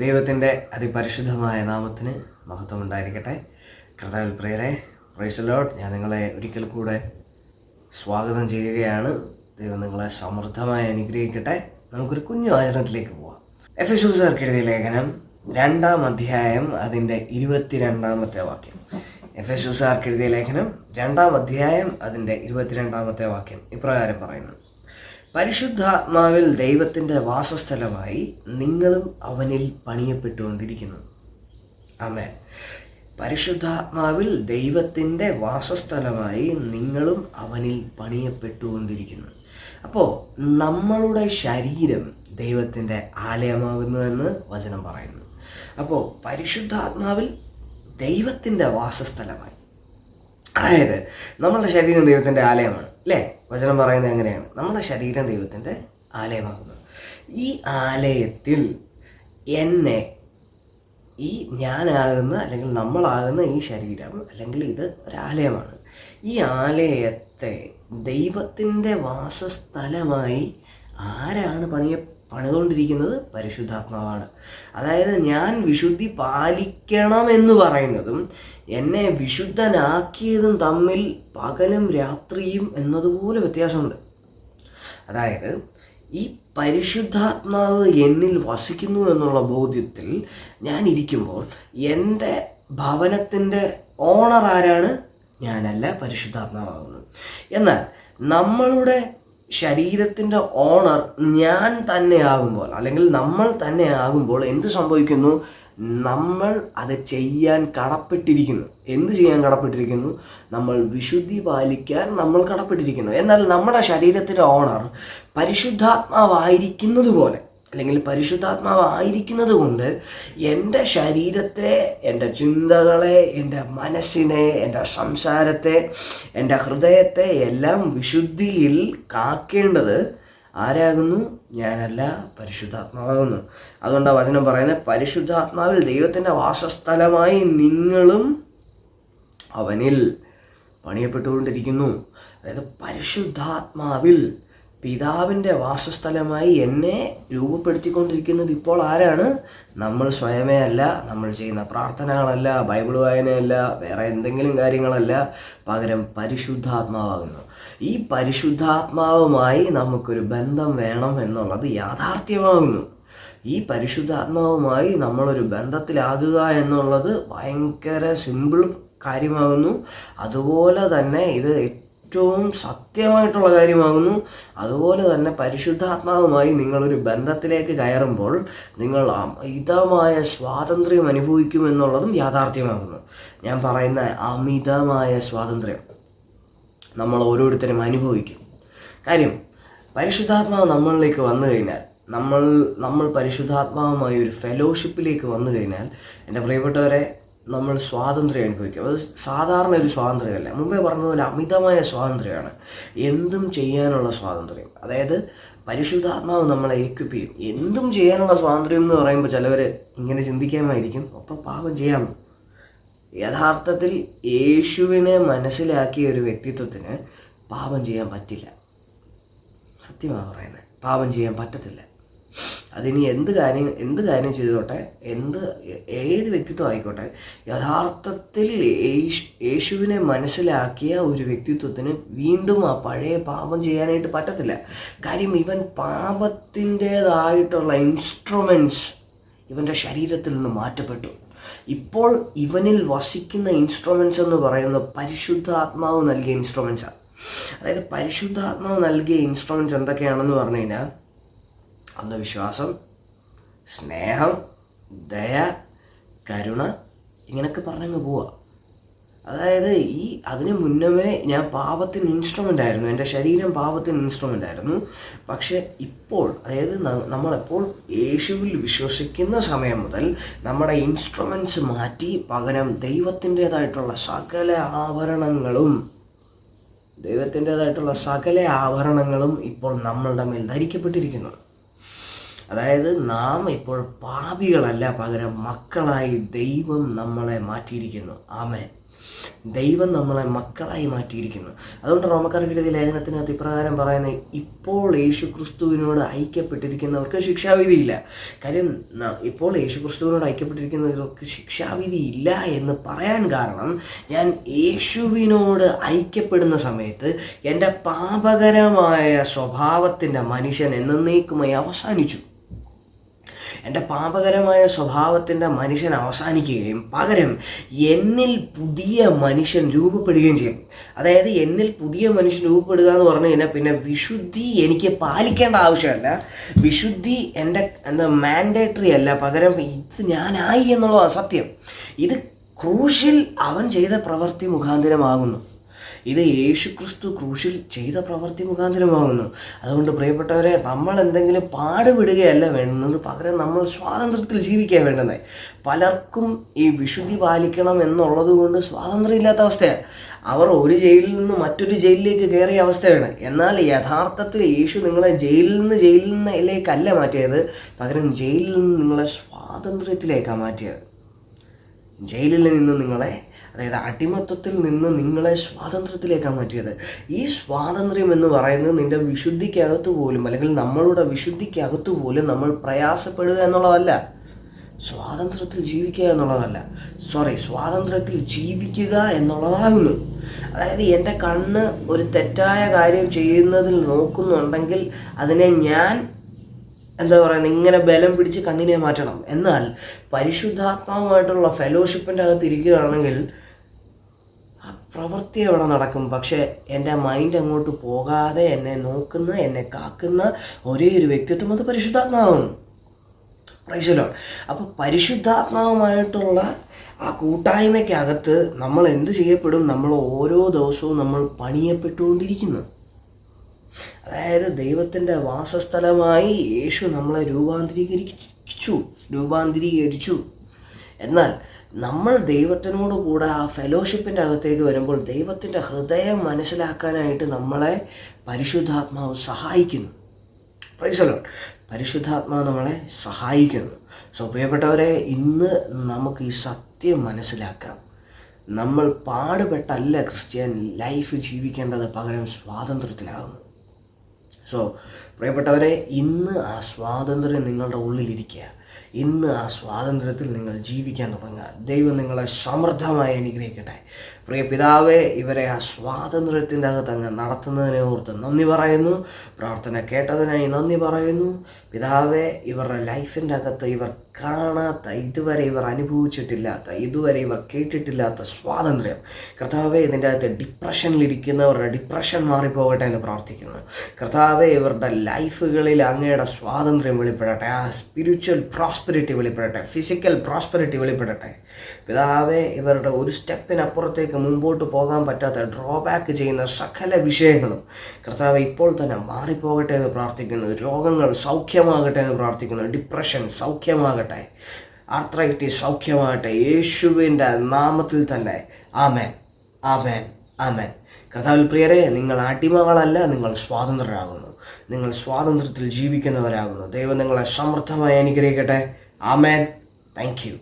ദൈവത്തിന്റെ അതിപരിശുദ്ധമായ നാമത്തിന് മഹത്വം ഉണ്ടായിരിക്കട്ടെ കർത്താവിൽ പ്രിയരെ പ്രൈസലോട്ട് ഞാൻ നിങ്ങളെ ഒരിക്കൽ കൂടെ സ്വാഗതം ചെയ്യുകയാണ്. ദൈവം നിങ്ങളെ സമൃദ്ധമായി അനുഗ്രഹിക്കട്ടെ. നമുക്കൊരു കുഞ്ഞു ആചരണത്തിലേക്ക് പോവാം. എഫ് എസ് എഴുതിയ ലേഖനം രണ്ടാം അധ്യായം അതിന്റെ ഇരുപത്തിരണ്ടാമത്തെ വാക്യം. എഫ് എസ് എഴുതിയ ലേഖനം രണ്ടാം അധ്യായം അതിന്റെ ഇരുപത്തിരണ്ടാമത്തെ വാക്യം ഇപ്രകാരം പറയുന്നു. പരിശുദ്ധാത്മാവിൽ ദൈവത്തിന്റെ വാസസ്ഥലമായി നിങ്ങളും അവനിൽ പണിയപ്പെട്ടുകൊണ്ടിരിക്കുന്നു. ആമേൻ. പരിശുദ്ധാത്മാവിൽ ദൈവത്തിന്റെ വാസസ്ഥലമായി നിങ്ങളും അവനിൽ പണിയപ്പെട്ടുകൊണ്ടിരിക്കുന്നു. അപ്പോൾ നമ്മളുടെ ശരീരം ദൈവത്തിന്റെ ആലയമാകുന്നുവെന്ന് വചനം പറയുന്നു. അപ്പോൾ പരിശുദ്ധാത്മാവിൽ ദൈവത്തിന്റെ വാസസ്ഥലമായി അതായത് നമ്മളുടെ ശരീരം ദൈവത്തിന്റെ ആലയമാണ് അല്ലേ? വചനം പറയുന്നത് എങ്ങനെയാണ്? നമ്മുടെ ശരീരം ദൈവത്തിന്റെ ആലയമാകുന്നു. ഈ ആലയത്തിൽ എന്നെ ഈ ഞാനാകുന്ന അല്ലെങ്കിൽ നമ്മളാകുന്ന ഈ ശരീരം അല്ലെങ്കിൽ ഇത് ഒരാലയമാണ്. ഈ ആലയത്തെ ദൈവത്തിന്റെ വാസസ്ഥലമായി ആരാണ് പണിയ പണിതുകൊണ്ടിരിക്കുന്നത് പരിശുദ്ധാത്മാവാണ്. അതായത് ഞാൻ വിശുദ്ധി പാലിക്കണം എന്ന് പറയുന്നതും എന്നെ വിശുദ്ധനാക്കിയതും തമ്മിൽ പകലും രാത്രിയും എന്നതുപോലെ വ്യത്യാസമുണ്ട്. അതായത് ഈ പരിശുദ്ധാത്മാവ് എന്നിൽ വസിക്കുന്നു എന്നുള്ള ബോധ്യത്തിൽ ഞാൻ ഇരിക്കുമ്പോൾ എന്റെ ഭവനത്തിന്റെ ഓണർ ആരാണ്? ഞാനല്ല പരിശുദ്ധാത്മാവാകുന്നത്. എന്നാൽ നമ്മളുടെ ശരീരത്തിന്റെ ഓണർ ഞാൻ തന്നെ ആകുമ്പോൾ അല്ലെങ്കിൽ നമ്മൾ തന്നെ ആകുമ്പോൾ എന്ത് സംഭവിക്കുന്നു? നമ്മൾ അത് ചെയ്യാൻ കടപ്പെട്ടിരിക്കുന്നു. എന്ത് ചെയ്യാൻ കടപ്പെട്ടിരിക്കുന്നു? നമ്മൾ വിശുദ്ധി പാലിക്കാൻ നമ്മൾ കടപ്പെട്ടിരിക്കുന്നു. എന്നാൽ നമ്മുടെ ശരീരത്തിന്റെ ഓണർ പരിശുദ്ധാത്മാവായിരിക്കുന്നത് പോലെ അല്ലെങ്കിൽ പരിശുദ്ധാത്മാവായിരിക്കുന്നത് കൊണ്ട് എന്റെ ശരീരത്തെ എന്റെ ചിന്തകളെ എന്റെ മനസ്സിനെ എന്റെ സംസാരത്തെ എന്റെ ഹൃദയത്തെ എല്ലാം വിശുദ്ധിയിൽ കാക്കേണ്ടത് ആരാകുന്നു? ഞാനല്ല പരിശുദ്ധാത്മാവാകുന്നു. അതുകൊണ്ടാണ് വചനം പറയുന്നത് പരിശുദ്ധാത്മാവിൽ ദൈവത്തിന്റെ വാസസ്ഥലമായി നിങ്ങളും അവനിൽ പണിയപ്പെട്ടുകൊണ്ടിരിക്കുന്നു. അതായത് പരിശുദ്ധാത്മാവിൽ പിതാവിന്റെ വാസസ്ഥലമായി എന്നെ രൂപപ്പെടുത്തിക്കൊണ്ടിരിക്കുന്നത് ഇപ്പോൾ ആരാണ്? നമ്മൾ സ്വയമേ അല്ല നമ്മൾ ചെയ്യുന്ന പ്രാർത്ഥനകളല്ല ബൈബിൾ വായനയല്ല വേറെ എന്തെങ്കിലും കാര്യങ്ങളല്ല പകരം പരിശുദ്ധാത്മാവാകുന്നു. ഈ പരിശുദ്ധാത്മാവുമായി നമുക്കൊരു ബന്ധം വേണം എന്നുള്ളത് യാഥാർത്ഥ്യമാകുന്നു. ഈ പരിശുദ്ധാത്മാവുമായി നമ്മളൊരു ബന്ധത്തിലാകുക എന്നുള്ളത് ഭയങ്കര സിമ്പിൾ കാര്യമാകുന്നു. അതുപോലെ തന്നെ ഇത് ഏറ്റവും സത്യമായിട്ടുള്ള കാര്യമാകുന്നു. അതുപോലെ തന്നെ പരിശുദ്ധാത്മാവുമായി നിങ്ങളൊരു ബന്ധത്തിലേക്ക് കയറുമ്പോൾ നിങ്ങൾ അമിതമായ സ്വാതന്ത്ര്യം അനുഭവിക്കുമെന്നുള്ളതും യാഥാർത്ഥ്യമാകുന്നു. ഞാൻ പറയുന്ന അമിതമായ സ്വാതന്ത്ര്യം നമ്മൾ ഓരോരുത്തരും അനുഭവിക്കും. കാര്യം പരിശുദ്ധാത്മാവ് നമ്മളിലേക്ക് വന്നു കഴിഞ്ഞാൽ നമ്മൾ നമ്മൾ പരിശുദ്ധാത്മാവുമായി ഒരു ഫെലോഷിപ്പിലേക്ക് വന്നു കഴിഞ്ഞാൽ എന്റെ പ്രിയപ്പെട്ടവരെ നമ്മൾ സ്വാതന്ത്ര്യം അനുഭവിക്കും അത് സാധാരണ ഒരു സ്വാതന്ത്ര്യമല്ല. മുമ്പേ പറഞ്ഞതുപോലെ അമിതമായ സ്വാതന്ത്ര്യമാണ്. എന്തും ചെയ്യാനുള്ള സ്വാതന്ത്ര്യം. അതായത് പരിശുദ്ധാത്മാവ് നമ്മളെ ഏക്വിപ്പ് ചെയ്യും എന്തും ചെയ്യാനുള്ള സ്വാതന്ത്ര്യം എന്ന് പറയുമ്പോൾ ചിലവർ ഇങ്ങനെ ചിന്തിക്കാമായിരിക്കും. ഒപ്പം പാപം ചെയ്യാം. യഥാർത്ഥത്തിൽ യേശുവിനെ മനസ്സിലാക്കിയ ഒരു വ്യക്തിത്വത്തിന് പാപം ചെയ്യാൻ പറ്റില്ല. സത്യമാണ് പറയുന്നത്? പാപം ചെയ്യാൻ പറ്റത്തില്ല. അതിനി എന്ത് കാര്യം എന്ത് കാര്യം ചെയ്തോട്ടെ എന്ത് ഏത് വ്യക്തിത്വം ആയിക്കോട്ടെ യഥാർത്ഥത്തിൽ യേശുവിനെ മനസ്സിലാക്കിയ ഒരു വ്യക്തിത്വത്തിന് വീണ്ടും ആ പഴയ പാപം ചെയ്യാനായിട്ട് പറ്റത്തില്ല. കാര്യം ഇവൻ പാപത്തിന്റേതായിട്ടുള്ള ഇൻസ്ട്രുമെന്റ്സ് ഇവന്റെ ശരീരത്തിൽ നിന്ന് മാറ്റപ്പെട്ടു. ഇപ്പോൾ ഇവനിൽ വസിക്കുന്ന ഇൻസ്ട്രുമെൻസ് എന്ന് പറയുന്നത് പരിശുദ്ധാത്മാവ് നൽകിയ ഇൻസ്ട്രുമെൻസാണ്. അതായത് പരിശുദ്ധാത്മാവ് നൽകിയ ഇൻസ്ട്രുമെൻസ് എന്തൊക്കെയാണെന്ന് പറഞ്ഞു കഴിഞ്ഞാൽ അന്ധവിശ്വാസം സ്നേഹം ദയ കരുണ ഇങ്ങനെയൊക്കെ പറഞ്ഞങ്ങ് പോവുക അതായത് ഈ അതിന് മുന്നമേ ഞാൻ പാപത്തിന് ഇൻസ്ട്രുമെന്റ് ആയിരുന്നു. എന്റെ ശരീരം പാപത്തിന് ഇൻസ്ട്രുമെന്റ് ആയിരുന്നു. പക്ഷേ ഇപ്പോൾ അതായത് നമ്മളെപ്പോൾ യേശുവിൽ വിശ്വസിക്കുന്ന സമയം മുതൽ നമ്മുടെ ഇൻസ്ട്രുമെന്റ്സ് മാറ്റി പകരം ദൈവത്തിന്റേതായിട്ടുള്ള സകല ആഭരണങ്ങളും ദൈവത്തിന്റേതായിട്ടുള്ള സകല ആഭരണങ്ങളും ഇപ്പോൾ നമ്മളുടെ മേൽ ധരിക്കപ്പെട്ടിരിക്കുന്നു. അതായത് നാം ഇപ്പോൾ പാപികളല്ല പകരം മക്കളായി ദൈവം നമ്മളെ മാറ്റിയിരിക്കുന്നു. ആമേ ദൈവം നമ്മളെ മക്കളായി മാറ്റിയിരിക്കുന്നു. അതുകൊണ്ട് റോമക്കാർക്ക് എഴുതിയ ലേഖനത്തിനകത്ത് ഇപ്രകാരം പറയുന്നത് ഇപ്പോൾ യേശു ക്രിസ്തുവിനോട് ഐക്യപ്പെട്ടിരിക്കുന്നവർക്ക് ശിക്ഷാവിധിയില്ല. കാര്യം ഇപ്പോൾ യേശു ക്രിസ്തുവിനോട് ഐക്യപ്പെട്ടിരിക്കുന്നവർക്ക് ശിക്ഷാവിധി ഇല്ല എന്ന് പറയാൻ കാരണം ഞാൻ യേശുവിനോട് ഐക്യപ്പെടുന്ന സമയത്ത് എന്റെ പാപകരമായ സ്വഭാവത്തിന്റെ മനുഷ്യൻ എന്നേക്കുമായി അവസാനിച്ചു. എന്റെ പാപകരമായ സ്വഭാവത്തിന്റെ മനുഷ്യൻ അവസാനിക്കുകയും പകരം എന്നിൽ പുതിയ മനുഷ്യൻ രൂപപ്പെടുകയും ചെയ്യും. അതായത് എന്നിൽ പുതിയ മനുഷ്യൻ രൂപപ്പെടുക എന്ന് പറഞ്ഞു കഴിഞ്ഞാൽ പിന്നെ വിശുദ്ധി എനിക്ക് പാലിക്കേണ്ട ആവശ്യമല്ല. വിശുദ്ധി എന്റെ എന്താ മാൻഡേറ്ററി അല്ല. പകരം ഇത് ഞാനായി എന്നുള്ളതാണ് സത്യം. ഇത് ക്രൂഷ്യൽ അവൻ ചെയ്ത പ്രവൃത്തി മുഖാന്തരമാകുന്നു. ഇത് യേശു ക്രിസ്തു ക്രൂശിൽ ചെയ്ത പ്രവൃത്തി മുഖാന്തരമാകുന്നു അതുകൊണ്ട് പ്രിയപ്പെട്ടവരെ നമ്മൾ എന്തെങ്കിലും പാടുപെടുകയല്ല വേണ്ടുന്നത്. പകരം നമ്മൾ സ്വാതന്ത്ര്യത്തിൽ ജീവിക്കുക വേണ്ടത് പലർക്കും ഈ വിശുദ്ധി പാലിക്കണം എന്നുള്ളത് കൊണ്ട് സ്വാതന്ത്ര്യമില്ലാത്ത അവസ്ഥയാണ് അവർ ഒരു ജയിലിൽ നിന്ന് മറ്റൊരു ജയിലിലേക്ക് കയറിയ അവസ്ഥയാണ്. എന്നാൽ യഥാർത്ഥത്തിൽ യേശു നിങ്ങളെ ജയിലിൽ നിന്ന് ജയിലിൽ നിന്നിലേക്കല്ല മാറ്റിയത്. പകരം ജയിലിൽ നിന്ന് നിങ്ങളെ സ്വാതന്ത്ര്യത്തിലേക്കാണ് മാറ്റിയത്. ജയിലിൽ നിന്ന് നിങ്ങളെ അതായത് അടിമത്വത്തിൽ നിന്ന് നിങ്ങളെ സ്വാതന്ത്ര്യത്തിലേക്കാണ് മാറ്റിയത്. ഈ സ്വാതന്ത്ര്യം എന്ന് പറയുന്നത് നിന്റെ വിശുദ്ധിക്കകത്ത് പോലും അല്ലെങ്കിൽ നമ്മളുടെ വിശുദ്ധിക്കകത്ത് പോലും നമ്മൾ പ്രയാസപ്പെടുക എന്നുള്ളതല്ല. സ്വാതന്ത്ര്യത്തിൽ ജീവിക്കുക എന്നുള്ളതല്ല. സോറി സ്വാതന്ത്ര്യത്തിൽ ജീവിക്കുക എന്നുള്ളതാകുന്നു. അതായത് എന്റെ കണ്ണ് ഒരു തെറ്റായ കാര്യം ചെയ്യുന്നതിൽ നോക്കുന്നുണ്ടെങ്കിൽ അതിനെ ഞാൻ എന്താ പറയുക ഇങ്ങനെ ബലം പിടിച്ച് കണ്ണിനെ മാറ്റണം. എന്നാൽ പരിശുദ്ധാത്മാവുമായിട്ടുള്ള ഫെലോഷിപ്പിന്റെ അകത്ത് ഇരിക്കുകയാണെങ്കിൽ ആ പ്രവൃത്തി അവിടെ നടക്കും. പക്ഷേ എന്റെ മൈൻഡ് അങ്ങോട്ട് പോകാതെ എന്നെ നോക്കുന്ന എന്നെ കാക്കുന്ന ഒരേ ഒരു വ്യക്തിത്വം അത് പരിശുദ്ധാത്മാവാണ്. പ്രൈസലോ അപ്പോൾ പരിശുദ്ധാത്മാവുമായിട്ടുള്ള ആ കൂട്ടായ്മയ്ക്കകത്ത് നമ്മൾ എന്ത് ചെയ്യപ്പെടും? നമ്മൾ ഓരോ ദിവസവും നമ്മൾ പണിയപ്പെട്ടുകൊണ്ടിരിക്കുന്നു. അതായത് ദൈവത്തിന്റെ വാസസ്ഥലമായി യേശു നമ്മളെ രൂപാന്തരീകരിച്ചു രൂപാന്തരീകരിച്ചു. എന്നാൽ നമ്മൾ ദൈവത്തിനോട് കൂടെ ആ ഫെലോഷിപ്പിന്റെ അകത്തേക്ക് വരുമ്പോൾ ദൈവത്തിന്റെ ഹൃദയം മനസ്സിലാക്കാനായിട്ട് നമ്മളെ പരിശുദ്ധാത്മാവ് സഹായിക്കുന്നു. പ്രൈസലോ പരിശുദ്ധാത്മാവ് നമ്മളെ സഹായിക്കുന്നു. സോ പ്രിയപ്പെട്ടവരെ ഇന്ന് നമുക്ക് ഈ സത്യം മനസ്സിലാക്കാം. നമ്മൾ പാടുപെട്ടല്ല ക്രിസ്ത്യൻ ലൈഫ് ജീവിക്കേണ്ടത് പകരം സ്വാതന്ത്ര്യത്തിലാകുന്നു. സോ പ്രിയപ്പെട്ടവരെ ഇന്ന് ആ സ്വാതന്ത്ര്യം നിങ്ങളുടെ ഉള്ളിലിരിക്കുക. ഇന്ന് ആ സ്വാതന്ത്ര്യത്തിൽ നിങ്ങൾ ജീവിക്കാൻ തുടങ്ങുക. ദൈവം നിങ്ങളെ സമൃദ്ധമായി അനുഗ്രഹിക്കട്ടെ. പ്രിയ പിതാവെ ഇവരെ ആ സ്വാതന്ത്ര്യത്തിന്റെ അകത്ത് അങ്ങ് നടത്തുന്നതിനെ ഓർത്ത് നന്ദി പറയുന്നു. പ്രാർത്ഥന കേട്ടതിനായി നന്ദി പറയുന്നു. പിതാവെ ഇവരുടെ ലൈഫിന്റെ അകത്ത് ഇവർ കാണാത്ത ഇതുവരെ ഇവർ അനുഭവിച്ചിട്ടില്ലാത്ത ഇതുവരെ ഇവർ കേട്ടിട്ടില്ലാത്ത സ്വാതന്ത്ര്യം. കർത്താവെ ഇതിന്റെ അകത്ത് ഡിപ്രഷനിലിരിക്കുന്നവരുടെ ഡിപ്രഷൻ മാറിപ്പോകട്ടെ എന്ന് പ്രാർത്ഥിക്കുന്നു. കർത്താവെ ഇവരുടെ ലൈഫുകളിൽ അങ്ങയുടെ സ്വാതന്ത്ര്യം വെളിപ്പെടട്ടെ ആ സ്പിരിച്വൽ പ്രോസ്പെരിറ്റി വെളിപ്പെടട്ടെ ഫിസിക്കൽ പ്രോസ്പെരിറ്റി വെളിപ്പെടട്ടെ. പിതാവെ ഇവരുടെ ഒരു സ്റ്റെപ്പിനപ്പുറത്തേക്ക് മുമ്പോട്ട് പോകാൻ പറ്റാത്ത ഡ്രോബാക്ക് ചെയ്യുന്ന സകല വിഷയങ്ങളും കർത്താവ് ഇപ്പോൾ തന്നെ മാറിപ്പോകട്ടെ എന്ന് പ്രാർത്ഥിക്കുന്നു. രോഗങ്ങൾ സൗഖ്യമാകട്ടെ എന്ന് പ്രാർത്ഥിക്കുന്നു. ഡിപ്രഷൻ സൗഖ്യമാകട്ടെ. ആർത്രൈറ്റിസ് സൗഖ്യമാകട്ടെ. യേശുവിന്റെ നാമത്തിൽ തന്നെ. ആമേൻ. ആമേൻ. ആമേൻ. കർത്താവിൽ പ്രിയരെ നിങ്ങൾ അടിമകളല്ല നിങ്ങൾ സ്വാതന്ത്ര്യരാകുന്നു നിങ്ങൾ സ്വാതന്ത്ര്യത്തിൽ ജീവിക്കുന്നവരാകുന്നു. ദൈവം നിങ്ങളെ സമൃദ്ധമായി അനുഗ്രഹിക്കട്ടെ. ആമേൻ. താങ്ക്